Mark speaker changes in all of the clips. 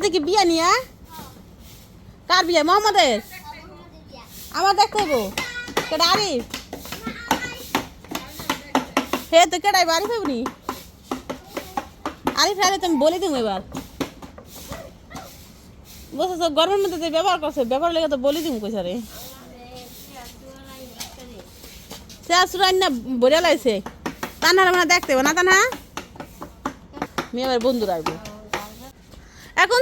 Speaker 1: বাড়িতে কি বিয়া নিয়া কার বিয়া মোহাম্মদের? আমার দেখতে হইব কেডা আরিফ? হে তো কেটাই বাড়ি হইবনি আরিফ আরে তুমি বলে দিম এবার। বসে সব গরমের মধ্যে ব্যবহার করছে ব্যবহার লেগে তো বলে দিম কইছে রে সে আসুরাই না বড়িয়া লাগছে তানহার মানে দেখতে না তানহা? মেয়ে আবার বন্ধুরা আইব এখন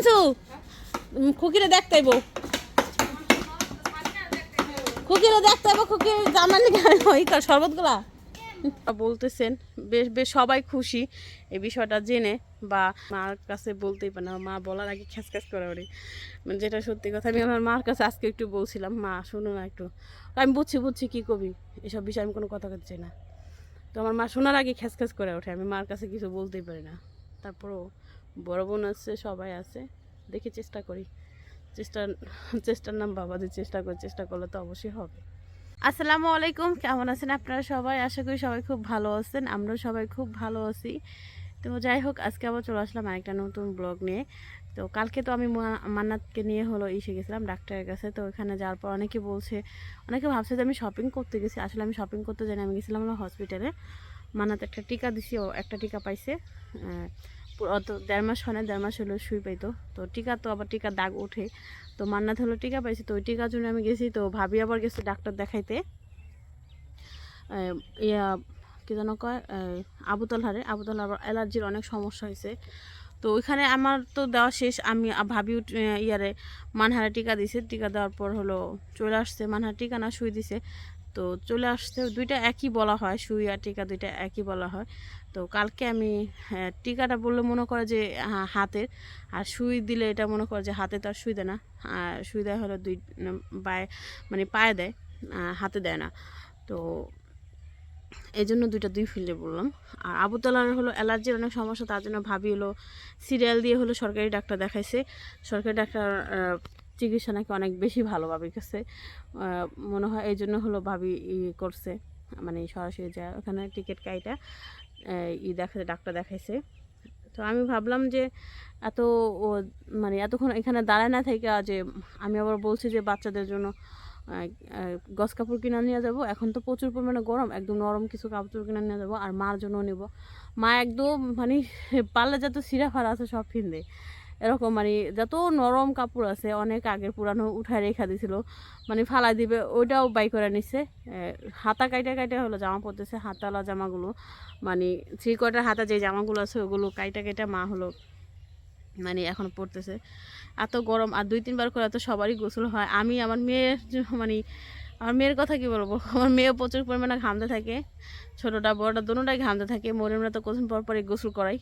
Speaker 1: উম, খুকিরে দেখতে আইব। খুকিরে দেখতে আইব খুকির জামার লিখে ওই শরবতগুলা। বলতেছেন বেশ বেশ সবাই খুশি এই বিষয়টা জেনে বা মার কাছে বলতেই পারে না মা বলার আগে খ্যাস খ্যাস করে ওরে। মানে যেটা সত্যি কথা আমি আমার মার কাছে আজকে একটু বলছিলাম মা শুনো না একটু। আমি বুঝছি বুঝছি কী কবি? এসব বিষয়ে আমি কোনো কথা চাই না। তো আমার মা শোনার আগে খ্যাস খ্যাস করে ওঠে আমি মার কাছে কিছু বলতেই পারি না। তারপরও বড় বোন আছে সবাই আছে। দেখি চেষ্টা করি। চেষ্টা চেষ্টার নাম বাবা যে চেষ্টা করে চেষ্টা করলে তো অবশ্যই হবে। আসসালামু আলাইকুম কেমন আছেন আপনারা সবাই? আশা করি সবাই খুব ভালো আছেন আমরাও সবাই খুব ভালো আছি। তো যাই হোক আজকে আবার চলে আসলাম আরেকটা নতুন ব্লগ নিয়ে। তো কালকে তো আমি মান্নাতকে নিয়ে হলো এসে গেছিলাম ডাক্তারের কাছে। তো ওখানে যাওয়ার পর অনেকে বলছে অনেকে ভাবছে যে আমি শপিং করতে গেছি। আসলে আমি শপিং করতে যাই না, আমি গেছিলাম হসপিটালে মান্নাত একটা টিকা দিছি ও একটা টিকা পাইছে। অত দেড় মাস হয় না দেড় মাস হলো শুই পাইতো। তো টিকা তো আবার টিকা দাগ ওঠে। তো মান্নাত হলো টিকা পাইছি তো ওই টিকার জন্য আমি গেছি তো ভাবি আবার গেছি ডাক্তার দেখাইতে। ইয়া কি যেন কয় আহ, আবুতল আবার অ্যালার্জির অনেক সমস্যা হয়েছে তো ওইখানে আমার তো দেওয়া শেষ। আমি ভাবি ইয়ারে মানহারা টিকা দিছে। টিকা দেওয়ার পর হলো চলে আসছে। মানহার টিকা না সুই দিছে। তো চলে আসছে দুইটা একই বলা হয়। শুই আর টিকা দুইটা একই বলা হয়। তো কালকে আমি হ্যাঁ, টিকাটা বললে মনে করে যে হাতের আর সুই দিলে এটা মনে করে যে হাতে তো আর সুই দেয় না। আর সুই দেয় হলো দুই পায়ে মানে পায়ে দেয় হাতে দেয় না। তো এই জন্য দুইটা দুই ফিল্ডে বললাম। আর আবুতলার হলো অ্যালার্জির অনেক সমস্যা তার জন্য ভাবি হলো সিরিয়াল দিয়ে হলো সরকারি ডাক্তার দেখাইছে। সরকারি ডাক্তার চিকিৎসা নাকি অনেক বেশি ভালো ভাবির কাছে। মনে হয় এই জন্য হলো ভাবি করছে। মানে সরাসরি যা ওখানে টিকিট কাইটা। ই দেখা ডাক্তার দেখাইছে। তো আমি ভাবলাম যে এত মানে এতক্ষণ এখানে দাঁড়ায় না থেকে যে আমি আবার বলছি যে বাচ্চাদের জন্য গস কাপড় কিনে নিয়ে যাব। এখন তো প্রচুর পরিমাণে গরম, একদম নরম কিছু কাপড় কিনে নিয়ে যাব, আর মার জন্য নেব। মা একদম মানে পাল্লা যত সিরা ফারা আছে সব কিনবে এরকম মানে যত নরম কাপড় আছে অনেক আগের পুরানো উঠায় রেখা দিছিল। মানে ফালাই দিবে ওইটাও বাই করে আহ, হাতা কাইটা কাইটা হলো জামা পরতেছে হাতালা জামাগুলো। মানে থ্রি কোয়ার্টার হাতা যে জামাগুলো আছে ওগুলো কাইটা কাইটা মা হলো মানে এখন পড়তেছে এত গরম আর দুই তিনবার করে তো সবারই গোসল হয়। আমি আমার মেয়ের মানে আমার মেয়ের কথা কি বলব? আমার মেয়ে প্রচুর পরিমাণে ঘামতে থাকে। ছোটোটা, বড়টা দুটোটাই ঘামতে থাকে। মরিমরা তো কখন পর পরে গোসল করাই।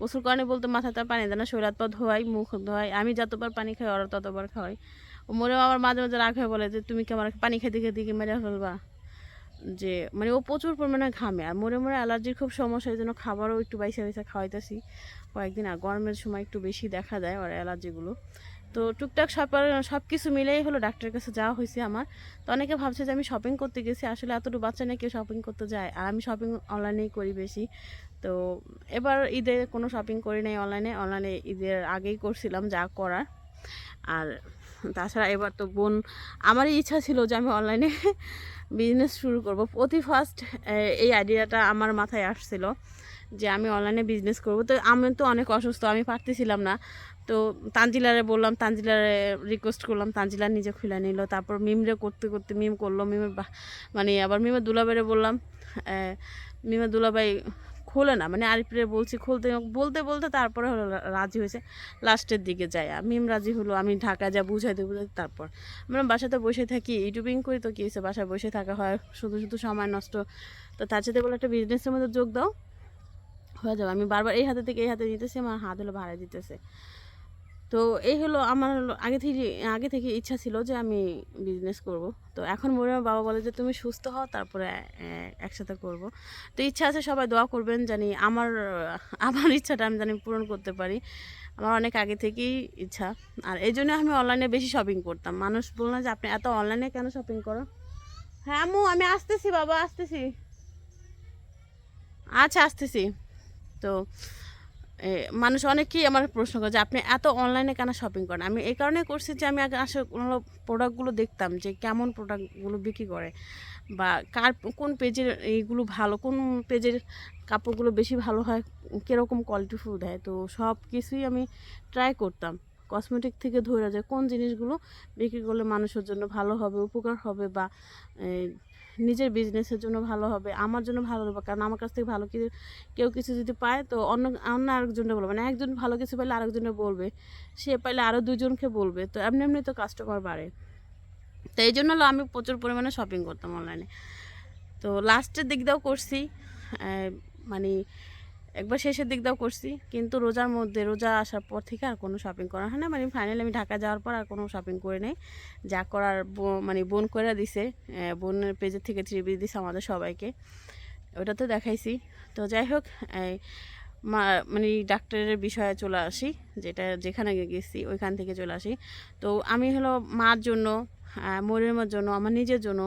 Speaker 1: গোসল করানি বলতে মাথাটা পানি দেয় না, শরীর হাত পা ধোয়াই, মুখ ধোয়াই। আমি যতবার পানি খাই, ওরা ততবার খাওয়াই। ও মরেও আবার মাঝে মাঝে রাগ হয়ে বলে যে, তুমি কি আমার পানি খেতে খেতে কি মেরে ফেলবা? যে মানে ও প্রচুর পরিমাণে ঘামে। আর মরে মরে অ্যালার্জির খুব সমস্যা, এই জন্য খাবারও একটু বাইসা বাইসা খাওয়াইতেছি। কয়েকদিন আর গরমের সময় একটু বেশি দেখা যায় ওর অ্যালার্জিগুলো। তো টুকটাক সব সব কিছু মিলেই হলো ডাক্তারের কাছে যাওয়া হয়েছে আমার। তো অনেকে ভাবছে যে আমি শপিং করতে গেছি, আসলে এতটুকু বাচ্চা নিয়ে কেউ শপিং করতে যায়? আর আমি শপিং অনলাইনেই করি বেশি। তো এবার ঈদে কোনো শপিং করি নাই অনলাইনে অনলাইনে ঈদের আগেই করছিলাম যা করার। আর তাছাড়া এবার তো বোন, আমারই ইচ্ছা ছিল যে আমি অনলাইনে বিজনেস শুরু করব। প্রতি ফার্স্ট এই আইডিয়াটা আমার মাথায় আসছিল যে আমি অনলাইনে বিজনেস করব। তো আমি তো অনেক অসুস্থ, আমি পারতেছিলাম না। তো তানজিলারে বললাম, তানজিলারে রিকোয়েস্ট করলাম, তানজিলা নিজে খুলে নিল। তারপর মিমরে করতে করতে মিম করল, মিমের মানে আবার মিমের দুলাবাইরে বললাম মিমের দুলাবাই খোলে না মানে আরিফরে বলছি খুলতে, বলতে বলতে তারপরে হলো রাজি হয়েছে। লাস্টের দিকে যায় মিম রাজি হলো, আমি ঢাকা যা বুঝাইতে বুঝাইতে তারপর। আমরা বাসাতে বসে থাকি, ইউটিউবিং করি তো কী হয়েছে, বাসায় বসে থাকা হয়, শুধু শুধু সময় নষ্ট। তো তার সাথে বলে একটা বিজনেসের মধ্যে যোগ দাও। হয়ে যাবে, আমি বারবার এই হাতে থেকে এই হাতে দিতেছি, আমার হাত হলো ভাড়া দিতেছে। তো এই হলো আমার আগে থেকে আগে থেকে ইচ্ছা ছিল যে আমি বিজনেস করব। তো এখন মনে বাবা বলে যে তুমি সুস্থ হও, তারপরে একসাথে করব। তো ইচ্ছা আছে সবাই দোয়া করবেন জানি আমার আমার ইচ্ছাটা আমি জানি পূরণ করতে পারি। আমার অনেক আগে থেকেই ইচ্ছা। আর এই জন্য আমি অনলাইনে বেশি শপিং করতাম। মানুষ বলল যে, আপনি এত অনলাইনে কেন শপিং করো? হ্যাঁ আম্মু, আমি আসতেছি বাবা, আসতেছি। আচ্ছা আসতেছি। তো মানুষ অনেকেই আমার প্রশ্ন করে যে, আপনি এত অনলাইনে কেন শপিং করেন? আমি এই কারণে করছি যে, আমি আগে আসলে কোনো প্রোডাক্টগুলো দেখতাম যে, কেমন প্রোডাক্টগুলো বিক্রি করে বা কার কোন পেজের এইগুলো ভালো, কোন পেজের কাপড়গুলো বেশি ভালো হয়, কীরকম কোয়ালিটি কোয়ালিটিফুল দেয়। তো সব কিছুই আমি ট্রাই করতাম। কসমেটিক থেকে ধরে যায় কোন জিনিসগুলো বিক্রি করলে মানুষের জন্য ভালো হবে, উপকার হবে বা নিজের বিজনেসের জন্য ভালো হবে, আমার জন্য ভালো হবে, কারণ আমার কাছ থেকে ভালো কিছু, কেউ কিছু যদি পায় তো অন্য অন্য আরেকজনটা বলবে। মানে একজন ভালো কিছু পাইলে আরেকজনে বলবে, সে পাইলে আরও দুজনকে বলবে, তো এমনি এমনি তো কাস্টমার বাড়ে। তো এই জন্য আমি প্রচুর পরিমাণে শপিং করতাম অনলাইনে তো লাস্টের দিক দিয়েও করছি মানে একবার শেষের দিক দিয়েও করছি, কিন্তু রোজার মধ্যে, রোজা আসার পর থেকে আর কোনো শপিং করা হয় না। মানে ফাইনালি আমি ঢাকা যাওয়ার পর আর কোনো শপিং করে নেই। যা করার মানে বোন করে দিছে বোনের পেজের থেকে থ্রি দিছে আমাদের সবাইকে। ওটা তো দেখাইছি। তো যাই হোক মানে ডাক্তারের বিষয়ে চলে আসি, যেটা যেখানে গেছি, ওইখান থেকে চলে আসি। তো আমি হলো মার জন্য মরিয়মের জন্য, আমার নিজের জন্য।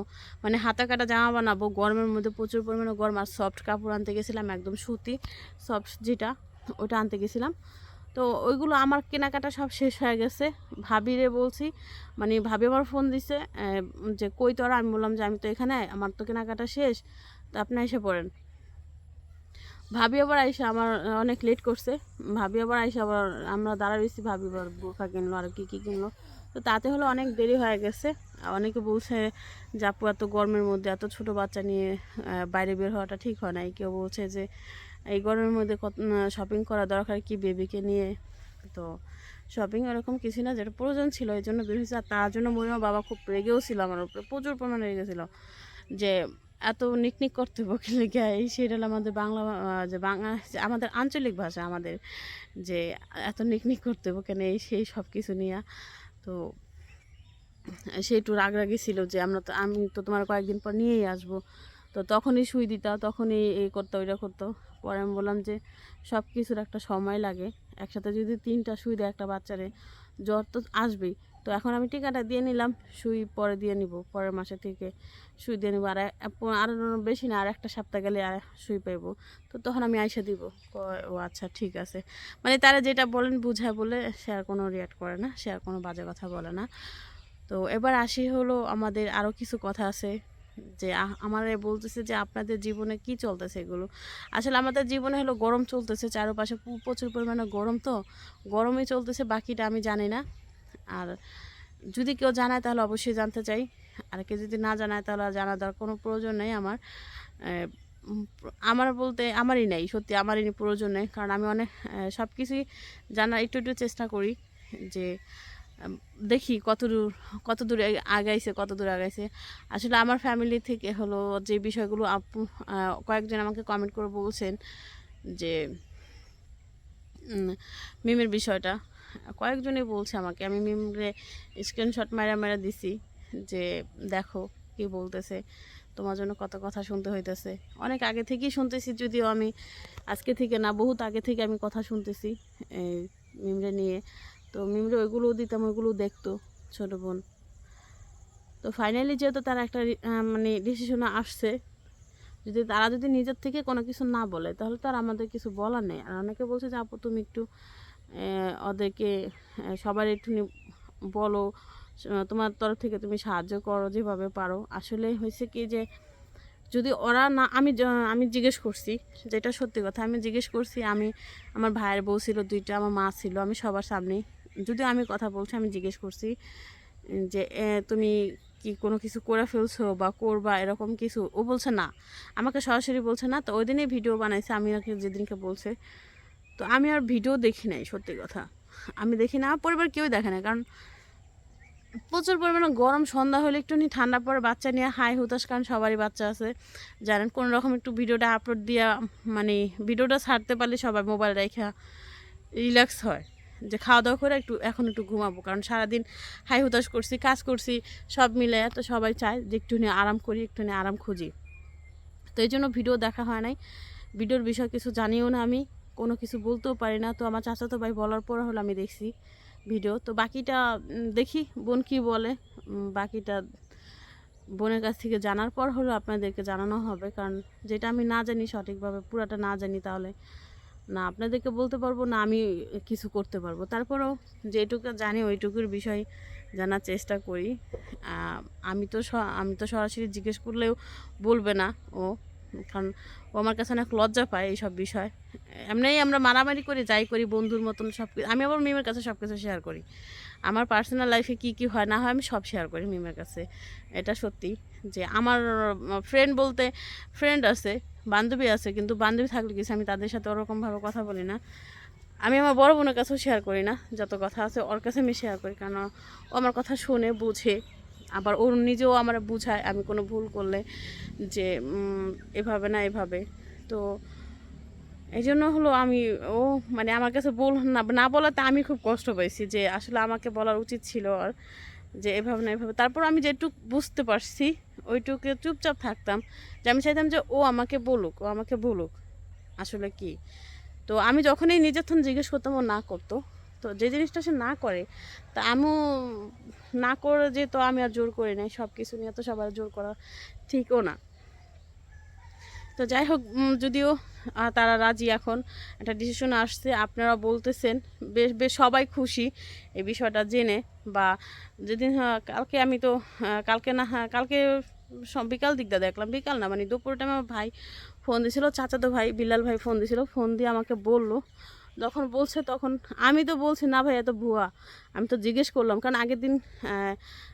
Speaker 1: মানে হাতা কাটা জামা বানাবো, গরমের মধ্যে প্রচুর পরিমাণে গরম আর সফট কাপড় আনতে গেছিলাম, একদম সুতি সফট যেটা, ওটা আনতে গেছিলাম। তো ওইগুলো আমার কেনাকাটা সব শেষ হয়ে গেছে। ভাবিরে বলছি মানে ভাবি আমার ফোন দিছে যে কই তোরা? আমি বললাম যে আমি তো এখানে, আমার তো কেনাকাটা শেষ। তো আপনি এসে পড়েন। ভাবি আবার আইসা আমার, অনেক লেট করছে। ভাবি আবার আইসা আবার আমরা দাঁড়া ভাবি আবার বোরখা কিনলো, আর কি কী কিনলো। তো তাতে হলো অনেক দেরি হয়ে গেছে। অনেকে বলছে যে, আপু, এত গরমের মধ্যে এত ছোট বাচ্চা নিয়ে বাইরে বের হওয়াটা ঠিক হয় নাই। কেউ বলছে যে, এই গরমের মধ্যে কত শপিং করা দরকার কি বেবিকে নিয়ে? তো শপিং এরকম কিছু না, যেটা প্রয়োজন ছিল, এই জন্য বের হয়েছে। আর তার জন্য মরিমা বাবা খুব রেগেও ছিল আমার উপরে, প্রচুর পরিমাণে রেগেছিল যে এত নিকনিক করতে বকে লেগে এই সেটা হলো আমাদের বাংলা যে বাংলা আমাদের আঞ্চলিক ভাষা আমাদের যে এত নিকনিক করতে বকে এই সেই সব কিছু নিয়ে। তো সে একটু রাগরাগি ছিল যে আমরা তো, আমি তো তোমার কয়েকদিন পর নিয়েই আসব। তো তখনই সুই দিতা তখনই এই করতো, ওইটা করতো। পরে আমি বললাম যে সব কিছুর একটা সময় লাগে। একসাথে যদি তিনটা সুই দেয় একটা বাচ্চারে, জ্বর তো আসবেই। তো এখন আমি টিকাটা দিয়ে নিলাম, সুই পরে দিয়ে নিব, পরের মাসে থেকে সুই দিয়ে নিব। আর আর বেশি না, আর একটা সপ্তাহ গেলে আর সুই পাইবো। তো তখন আমি আইসা দিব ও আচ্ছা ঠিক আছে। মানে তারা যেটা বলেন, বুঝায় বলে সে আর কোনো রিয়াক্ট করে না, সে আর কোনো বাজে কথা বলে না। তো এবার আসি হলো আমাদের আরও কিছু কথা আছে যে আমার বলতেছে যে, আপনাদের জীবনে কি চলতেছে এগুলো? আসলে আমাদের জীবনে হলো গরম চলতেছে, চারপাশে প্রচুর পরিমাণে গরম তো। গরমই চলতেছে, বাকিটা আমি জানি না। আর যদি কেউ জানায় তাহলে অবশ্যই জানতে চাই। আর কেউ যদি না জানায় তাহলে জানার দরকার কোনো প্রয়োজন নেই আমার। আমার বলতে আমারই নেই, সত্যি আমারই প্রয়োজন নেই। কারণ আমি অনেক সব কিছুই জানার একটু একটু চেষ্টা করি যে দেখি কত দূর কত দূর আগাইছে, কত দূর আগাইছে। আসলে আমার ফ্যামিলি থেকে হলো যে বিষয়গুলো আপু কয়েকজন আমাকে কমেন্ট করে বলছেন যে মিমের বিষয়টা। কয়েকজনই বলছে আমাকে। আমি মিমরে স্ক্রিনশট মারা মারা দিছি যে, দেখো কি বলতেছে, তোমার জন্য কত কথা শুনতে হইতেছে। অনেক আগে থেকেই শুনতেছি, যদিও আমি আজকে থেকে না, বহুত আগে থেকে আমি কথা শুনতেছি মিমরে নিয়ে। তো মিমরে ওইগুলোও দিতাম, ওইগুলোও দেখতো ছোটো বোন। তো ফাইনালি যেহেতু তারা একটা মানে ডিসিশনে আসছে, যদি তারা যদি নিজের থেকে কোনো কিছু না বলে, তাহলে তো আর আমাদের কিছু বলার নেই। আর অনেকে বলছে যে, আপু, তুমি একটু ওদেরকে সবার একটু বলো তোমার তরফ থেকে তুমি সাহায্য করো যেভাবে পারো। আসলে হয়েছে কি যে, যদি ওরা না, আমি আমি জিজ্ঞেস করছি, যেটা সত্যি কথা, আমি জিজ্ঞেস করছি, আমি, আমার ভাইয়ের বউ ছিল দুইটা, আমার মা ছিল, আমি সবার সামনেই যদিও আমি কথা বলছি, আমি জিজ্ঞেস করছি যে তুমি কি কোনো কিছু করে ফেলছো বা করবা, এরকম কিছু? ও বলছে, না। আমাকে সরাসরি বলছে, না। তো ওই ভিডিও বানাইছে আমি ওকে যেদিনকে বলছে তো আমি আর ভিডিও দেখি নাই, সত্যি কথা। আমি দেখি না পরিবার কেউ দেখে না কারণ প্রচুর পরিমাণে গরম, সন্ধ্যা হলে একটু ঠান্ডা পরে বাচ্চা নিয়ে হাই হুতাশ, কারণ সবারই বাচ্চা আছে। জানেন কোনো রকম একটু ভিডিওটা আপলোড দিয়া মানে ভিডিওটা ছাড়তে পারলে সবাই মোবাইল রেখা রিল্যাক্স হয়। যে খাওয়া দাওয়া করে একটু, এখন একটু ঘুমাবো, কারণ সারাদিন হাই হুতাশ করছি, কাজ করছি, সব মিলে তো সবাই চায় যে একটুখানি আরাম করি, একটুখানি আরাম খুঁজি। তো এই জন্য ভিডিও দেখা হয় নাই। ভিডিওর বিষয় কিছু জানিও না আমি। কোনো কিছু বলতেও পারি না। তো আমার চাচাতো ভাই বলার পর হলো আমি দেখছি ভিডিও তো বাকিটা দেখি বোন কি বলে। বাকিটা বোনের কাছ থেকে জানার পর হলো আপনাদেরকে জানানো হবে। কারণ যেটা আমি না জানি সঠিকভাবে, পুরাটা না জানি তাহলে না আপনাদেরকে বলতে পারব, না আমি কিছু করতে পারব। তারপরেও যেটুকু জানি ওইটুকুর বিষয় জানার চেষ্টা করি। আমি তো আমি তো সরাসরি জিজ্ঞেস করলেও বলবে না ও। কারণ ও আমার কাছে অনেক লজ্জা পায় এইসব বিষয়। এমনিই আমরা মারামারি করি, যাই করি, বন্ধুর মতন সব আমি আবার মিমের কাছে সব কিছু শেয়ার করি। আমার পার্সোনাল লাইফে কী কী হয় না হয় আমি সব শেয়ার করি মিমের কাছে। এটা সত্যি যে আমার ফ্রেন্ড বলতে ফ্রেন্ড আছে, বান্ধবী আছে, কিন্তু বান্ধবী থাকলে কিছু আমি তাদের সাথে ওরকমভাবে কথা বলি না? আমি আমার বড় বোনের কাছেও শেয়ার করি না, যত কথা আছে ওর কাছে আমি শেয়ার করি। কারণ ও আমার কথা শুনে, বুঝে আবার ওর নিজেও আমার বুঝায় আমি কোনো ভুল করলে যে এভাবে না এভাবে। তো এই জন্য হলো আমি, ও মানে আমার কাছে বল না না বলাতে আমি খুব কষ্ট পাইছি যে, আসলে আমাকে বলার উচিত ছিল আর যে, এভাবে না এভাবে। তারপর আমি যেটুক বুঝতে পারছি, ওইটুকে চুপচাপ থাকতাম যে, আমি চাইতাম যে, ও আমাকে বলুক, ও আমাকে বলুক, আসলে কি? তো আমি যখনই নিজের জিজ্ঞেস করতাম, ও না করতো। তো যে জিনিসটা সে না করে, তা আমিও না করে যে তো আমি আর জোর করি নাই সব কিছু নিয়ে তো সবার জোর করা ঠিকও না। তো যাই হোক যদিও তারা রাজি এখন। একটা ডিসিশন আসছে আপনারা বলতেছেন বেশ বেশ সবাই খুশি এই বিষয়টা জেনে বা যেদিন হ্যাঁ, কালকে আমি তো কালকে না হ্যাঁ কালকে বিকাল দিকটা দেখলাম বিকাল না মানে দুপুর টাইমে আমার ভাই ফোন দিছিল চাচাতো ভাই বিল্লাল ভাই ফোন দিছিল ফোন দিয়ে আমাকে বলল যখন বলছে তখন আমি তো বলছি, না ভাই, এত ভুয়া। আমি তো জিজ্ঞেস করলাম, কারণ আগের দিন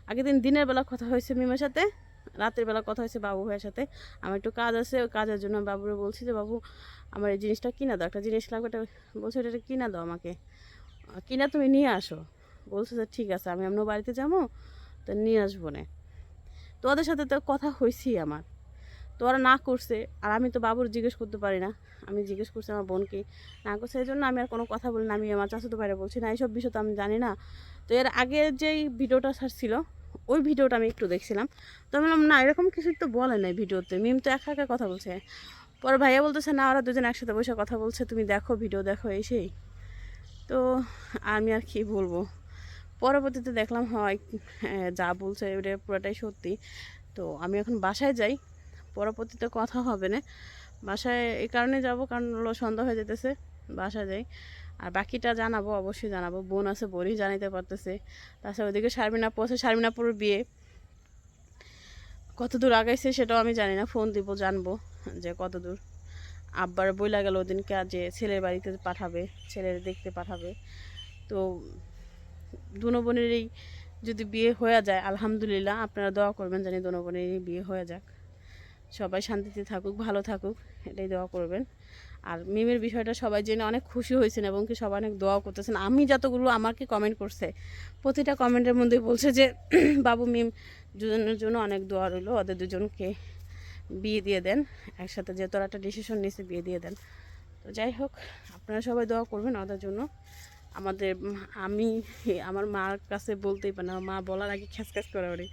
Speaker 1: আগের দিন দিনের বেলা কথা হয়েছে মিমের সাথে, রাতের বেলা কথা হয়েছে বাবু ভাইয়ের সাথে। আমার একটু কাজ আছে, ওই কাজের জন্য বাবুরে বলছি যে, বাবু, আমার এই জিনিসটা কিনা দাও, একটা জিনিস লাগবে, এটা বলছে, এটা কিনা দাও আমাকে। কিনা তুমি নিয়ে আসো। বলছে যে, ঠিক আছে, আমি আপনার বাড়িতে যাব, তো নিয়ে আসব না। তো ওদের সাথে তো কথা হয়েছেই আমার। তো ওরা না করছে আর আমি তো বাবুর জিজ্ঞেস করতে পারি না। আমি জিজ্ঞেস করছি আমার বোনকে। না করছে এই জন্য আমি আর কোনো কথা বলি না। আমি আমার চাচাতো বাইরে বলছি না এইসব বিষয় তো আমি জানি না। তো এর আগে যেই ভিডিওটা স্যার ছিল ওই ভিডিওটা আমি একটু দেখছিলাম। তো আমি বললাম না এরকম কিছু তো বলে নাই ভিডিওতে। মিম তো একা একা কথা বলছে। পরে ভাইয়া বলতেছে না ওরা দুজন একসাথে বসে কথা বলছে। তুমি দেখো ভিডিও দেখো এই সেই তো আমি আর কি বলব? পরবর্তীতে দেখলাম হয় হ্যাঁ, যা বলছে ওটা পুরোটাই সত্যি। তো আমি এখন বাসায় যাই। পরবর্তীতে কথা হবে না। বাসায় এই কারণে যাব, কারণ হলো সন্ধ্যা হয়ে যেতেছে, বাসায় যাই। আর বাকিটা জানাব, অবশ্যই জানাব। বোন আছে, বোনই জানাইতে পারতেছে। তাছাড়া ওইদিকে শারমিনাপু আছে, শারমিনাপুর বিয়ে। কত দূর আগাইছে সেটাও আমি জানি না, ফোন দিব, জানব যে কত দূর। আব্বার বইলা গেল ওদিনকে যে ছেলের বাড়িতে পাঠাবে, ছেলের দেখতে পাঠাবে। তো দুনো বোনেরই যদি বিয়ে হয়ে যায়, আলহামদুলিল্লাহ, আপনারা দোয়া করবেন জানি দুনো বোনেরই বিয়ে হয়ে যাক। সবাই শান্তিতে থাকুক, ভালো থাকুক, এটাই দোয়া করবেন। আর মিমের বিষয়টা সবাই জেনে অনেক খুশি হয়েছেন এবং কি সবাই অনেক দোয়া করতেছেন। আমি যতগুলো আমাকে কমেন্ট করছে, প্রতিটা কমেন্টের মধ্যে বলছে যে, বাবু, মিম দুজনের জন্য অনেক দোয়া রইল, ওদের দুজনকে বিয়ে দিয়ে দেন, একসাথে যে তোরা একটা ডিসিশন নিয়েছে, বিয়ে দিয়ে দেন। তো যাই হোক, আপনারা সবাই দোয়া করবেন ওদের জন্য। আমাদের আমি, আমার মার কাছে বলতেই পারি না। মা বলার আগে খ্যাস খ্যাস করে ওরে।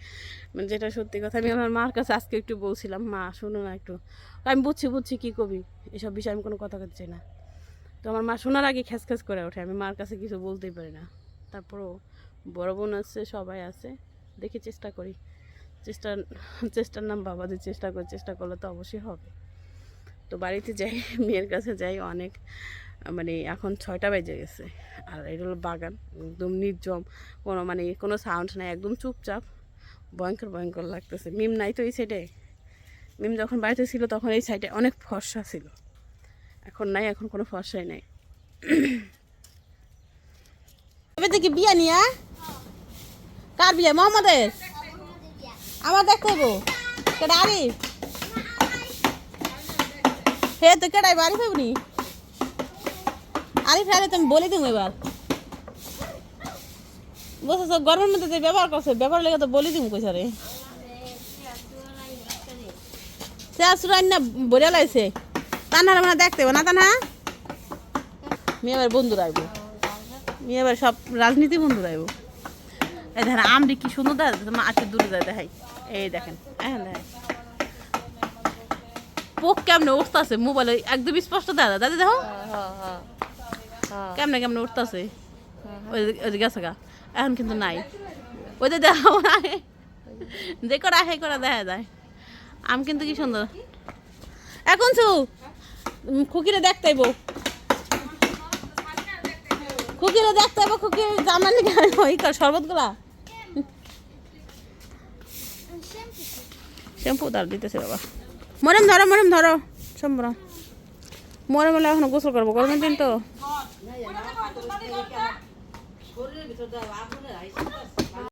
Speaker 1: মানে যেটা সত্যি কথা, আমি আমার মার কাছে আজকে একটু বলছিলাম, মা, শোনো না একটু। আমি বুঝছি বুঝছি, কী কবি? এসব বিষয়ে আমি কোনো কথা বলতে না। তো আমার মা শোনার আগে খ্যাস খ্যাস করে ওঠে। আমি মার কাছে কিছু বলতেই পারি না। তারপরও বড় বোন আছে, সবাই আছে। দেখি চেষ্টা করি। চেষ্টা, চেষ্টার নাম বাবাদের চেষ্টা করি, চেষ্টা করলে তো অবশ্যই হবে। তো বাড়িতে যাই, মেয়ের কাছে যাই অনেক। মানে এখন ছয়টা বেজে গেছে। আর এটা হলো বাগান, একদম নির্জম। কোনো মানে কোনো সাউন্ড নাই, একদম চুপচাপ। ভয়ঙ্কর ভয়ঙ্কর লাগতেছে। মিম নাই তো এই সাইডে মিম যখন বাড়িতে ছিল তখন এই সাইডে অনেক ফর্সা ছিল। এখন নাই, এখন কোনো ফর্সাই নাই। এবার দেখি বিয়া নিয়া? কার বিয়া? মোহাম্মদের? আমার কেডা আরিফ? হে তো কেডাই বাড়ি পাবনি আরে তুমি বলে দিম এবার। বসে সব গরমের মধ্যে ব্যবহার করছে ব্যবহার লেগে তো বলে দিম কইছে রে। সে আসুর না বড়িয়া লাগছে তানার মানে দেখতে না তানা মেয়ে এবার বন্ধু রাখব। মেয়ে এবার সব রাজনীতি বন্ধু রাখব। এই দেখেন, আমরি কি সুন্দর দেখা মা আজকে দূরে যায় দেখাই। এই দেখেন হ্যাঁ দেখেন। পোক কেমনে উঠতেছে, মোবাইলে একদম স্পষ্ট যায়। দাদি দেখো। কেমনে কেমনে উঠতেছে? ওই যে- গেছে গা। এখন কিন্তু নাই। ওই যে দেখা নাই যে করা হে করা দেখা যায়। আম কিন্তু কি সুন্দর। এখন ছু খুকিরে দেখতে বউ খুকিরে দেখতে হবে খুকির জামার লিগে ওই কর শরবতগুলা? শ্যাম্পু তার দিতেছে বাবা। মরম ধরো মরম ধরো। সম্ভ্র মরে মেলে এখন গোসল করব। গরমের দিন তো।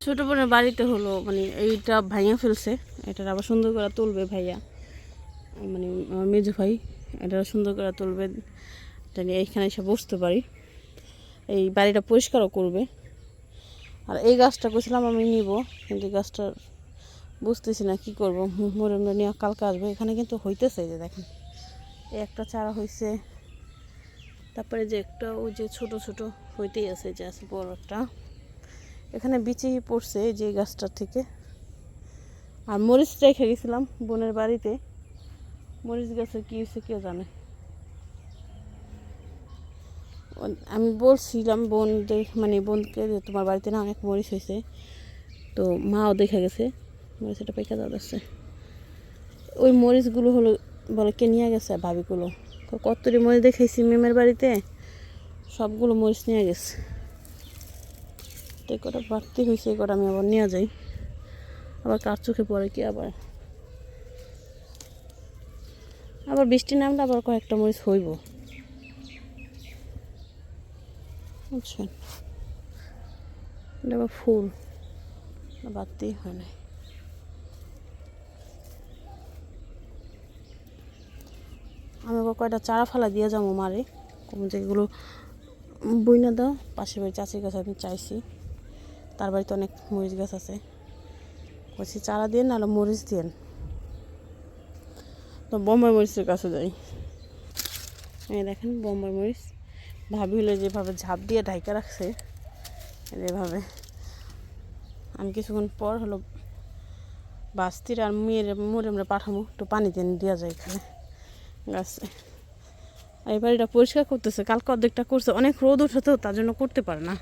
Speaker 1: ছোট বোনের বাড়িতে হলো মানে এইটা ভাইয়া ফেলছে এটা আবার সুন্দর করে তুলবে ভাইয়া। মানে মেজো ভাই এটা সুন্দর করে তুলবে জানি এইখানে এসে বসতে পারি। এই বাড়িটা পরিষ্কারও করবে। আর এই গাছটা কইছিলাম আমি নিব, কিন্তু গাছটা বুঝতেছি না কী করব। মরে মরে নিয়ে কালকে আসবে, এখানে কিন্তু হইতেছে যে দেখেন। একটা চারা হয়েছে তারপরে যে একটা ওই যে ছোট ছোট হইতেই আছে যে আছে বড় একটা। এখানে বিচি পড়ছে যে গাছটার থেকে। আর মরিচ রেখে গেছিলাম বোনের বাড়িতে। মরিচ গাছের কী হয়েছে কেউ জানে। আমি বলছিলাম বোনদের মানে বোনকে যে তোমার বাড়িতে না অনেক মরিচ হয়েছে। তো মাও দেখে গেছে, মরিচটা পেকে দেওয়া যাচ্ছে। ওই মরিচগুলো হলো বলে কে নিয়ে গেছে ভাবিগুলো। তো মরিচ দেখেছি মেমের বাড়িতে? সবগুলো মরিচ নিয়ে গেছে। তো কটা বাড়তি হয়েছে, এই কটা আমি আবার নিয়ে যাই। আবার কার চোখে পড়ে কি আবার? আবার বৃষ্টি নামলে আবার কয়েকটা মরিচ হইব। বুঝছেন? আবার ফুল। বাড়তেই হয় না আমি আবার কয়টা চারা ফালা দিয়ে যাব মারে? যেগুলো বইনা দাও পাশের বাড়ি চাষির কাছে আমি চাইছি। তার বাড়িতে অনেক মরিচ গাছ আছে। বলছি, চারা দিয়ে নাহলে মরিচ দিয়ে তো বোম্বাই মরিচের কাছে যাই। এই দেখেন, বোম্বাই মরিচ। ভাবি হলে যেভাবে ঝাঁপ দিয়ে ঢাইকা রাখছে, এভাবে। আমি কিছুক্ষণ পর হলো বাস্তির আর মেয়ের, মোরে আমরা পাঠামো, একটু পানি দিয়ে দেওয়া যায় এখানে। গাছে। এই বাড়িটা পরিষ্কার করতেছে। কালকে অর্ধেকটা করছে। অনেক রোদ উঠে তো তার জন্য করতে পারে না।